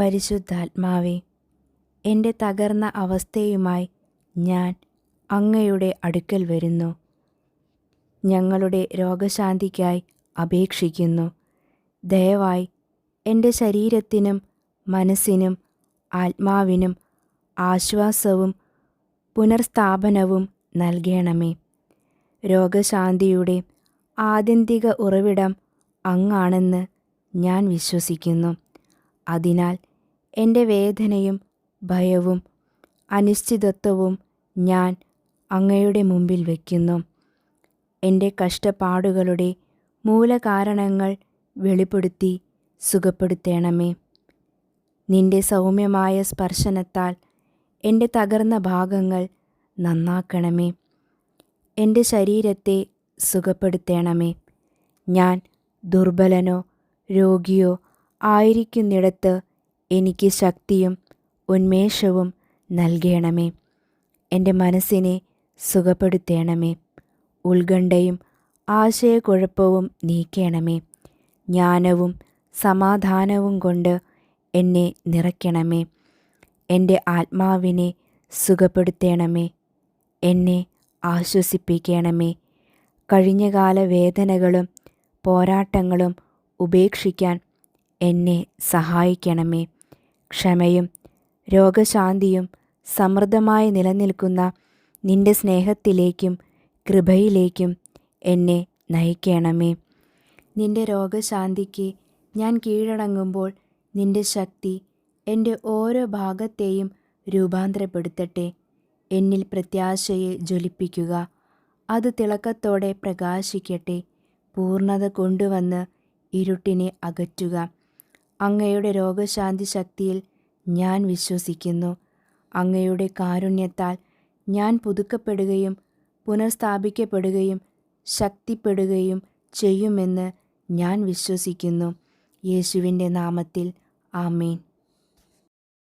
പരിശുദ്ധാത്മാവേ എന്റെ തകർന്ന അവസ്ഥയുമായി ഞാൻ അങ്ങയുടെ അടുക്കൽ വരുന്നു. ഞങ്ങളുടെ രോഗശാന്തിക്കായി അപേക്ഷിക്കുന്നു. ദയവായി എന്റെ ശരീരത്തിനും മനസ്സിനും ആത്മാവിനും ആശ്വാസവും പുനർസ്ഥാപനവും നൽകണമേ. രോഗശാന്തിയുടെ ആത്യന്തിക ഉറവിടം അങ്ങാണെന്ന് ഞാൻ വിശ്വസിക്കുന്നു. അതിനാൽ എന്റെ വേദനയും ഭയവും അനിശ്ചിതത്വവും ഞാൻ അങ്ങയുടെ മുമ്പിൽ വയ്ക്കുന്നു എന്റെ കഷ്ടപ്പാടുകളുടെ മൂലകാരണങ്ങൾ വെളിപ്പെടുത്തി സുഖപ്പെടുത്തേണമേ. നിന്റെ സൗമ്യമായ സ്പർശനത്താൽ എന്റെ തകർന്ന ഭാഗങ്ങൾ നന്നാക്കണമേ. എന്റെ ശരീരത്തെ സുഖപ്പെടുത്തേണമേ. ഞാൻ ദുർബലനോ രോഗിയോ ആയിരിക്കുന്നിടത്ത് എനിക്ക് ശക്തിയും ഉന്മേഷവും നൽകണമേ. എന്റെ മനസ്സിനെ സുഖപ്പെടുത്തണമേ. ഉത്കണ്ഠയും ആശയക്കുഴപ്പവും നീക്കണമേ. ജ്ഞാനവും സമാധാനവും കൊണ്ട് എന്നെ നിറയ്ക്കണമേ. എന്റെ ആത്മാവിനെ സുഖപ്പെടുത്തണമേ. എന്നെ ആശ്വസിപ്പിക്കണമേ. കഴിഞ്ഞകാല വേദനകളും പോരാട്ടങ്ങളും ഉപേക്ഷിക്കാൻ എന്നെ സഹായിക്കണമേ. ക്ഷമയും രോഗശാന്തിയും സമൃദ്ധമായി നിലനിൽക്കുന്ന നിന്റെ സ്നേഹത്തിലേക്കും കൃപയിലേക്കും എന്നെ നയിക്കണമേ. നിന്റെ രോഗശാന്തിക്ക് ഞാൻ കീഴടങ്ങുമ്പോൾ നിന്റെ ശക്തി എന്റെ ഓരോ ഭാഗത്തെയും രൂപാന്തരപ്പെടുത്തട്ടെ. എന്നിൽ പ്രത്യാശയെ ജ്വലിപ്പിക്കുക. അത് തിളക്കത്തോടെ പ്രകാശിക്കട്ടെ. പൂർണത കൊണ്ടുവന്ന് ഇരുട്ടിനെ അകറ്റുക. അങ്ങയുടെ രോഗശാന്തി ശക്തിയിൽ ഞാൻ വിശ്വസിക്കുന്നു. അങ്ങയുടെ കാരുണ്യത്താൽ ഞാൻ പുതുക്കപ്പെടുകയും പുനഃസ്ഥാപിക്കപ്പെടുകയും ശക്തിപ്പെടുകയും ചെയ്യുമെന്ന് ഞാൻ വിശ്വസിക്കുന്നു. യേശുവിന്റെ നാമത്തിൽ ആമേൻ.